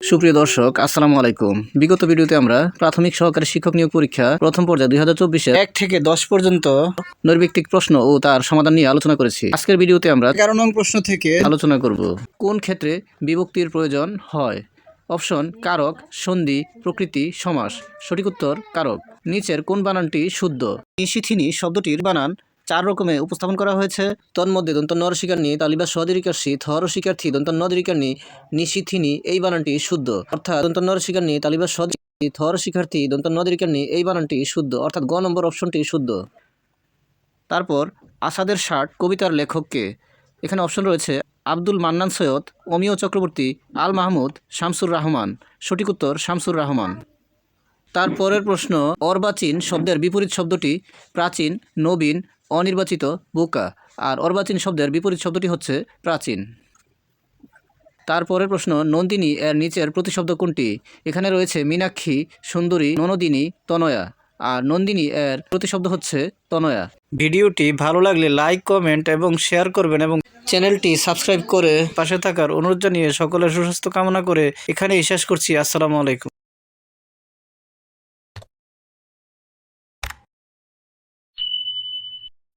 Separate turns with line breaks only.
সুপ্রিয় দর্শক আসসালামু আলাইকুম। বিগত ভিডিওতে আমরা প্রাথমিক সহকারী শিক্ষক নিয়োগ পরীক্ষা প্রথম পর্যায়ে দুই হাজার চব্বিশে এক থেকে দশ পর্যন্ত নৈর্ব্যক্তিক প্রশ্ন ও তার সমাধান নিয়ে আলোচনা করেছি। আজকের ভিডিওতে আমরা
এগারো নং প্রশ্ন থেকে
আলোচনা করব। কোন ক্ষেত্রে বিভক্তির প্রয়োজন হয়? অপশন কারক সন্ধি প্রকৃতি সমাস। সঠিক উত্তর কারক। নিচের কোন বানানটি শুদ্ধ? নিশিথিনি শব্দটির বানান চার রকমে উপস্থাপন করা হয়েছে। তন্মধ্যে দন্ত নরশিকার নি তালিবা সদরিকার সি থর শিকার্থী, দন্ত নদরিকার নি নিশিথিনি, এই বানানটি শুদ্ধ। অর্থাৎ দন্ত নরশিকার নি তালিবা সদ থর শিক্ষার্থী দন্ত নদরিকার নি এই বানানটি শুদ্ধ। অর্থাৎ গ নম্বর অপশনটি শুদ্ধ। তারপর আসাদের ষাট, কবিতার লেখককে। এখানে অপশন রয়েছে, আব্দুল মান্নান সৈয়দ, অমিয় চক্রবর্তী, আল মাহমুদ, শামসুর রহমান। সঠিক উত্তর, শামসুর রহমান। তারপরের প্রশ্ন, অর্বাচীন শব্দের বিপরীত শব্দটি প্রাচীন, নবীন অনির্বাচিত, বোকা। আর অর্বাচীন শব্দের বিপরীত শব্দটি হচ্ছে প্রাচীন। তারপরের প্রশ্ন, নন্দিনী এর নিচের প্রতিশব্দ কোনটি? এখানে রয়েছে মীনাক্ষী, সুন্দরী, ননদিনী, তনয়া। আর নন্দিনী এর প্রতিশব্দ হচ্ছে তনয়া। ভিডিওটি ভালো লাগলে লাইক, কমেন্ট এবং শেয়ার করবেন এবং চ্যানেলটি সাবস্ক্রাইব করে পাশে থাকার অনুরোধ জানিয়ে সকলের সুস্বাস্থ্য কামনা করে এখানেই শেষ করছি। আসসালামু আলাইকুম।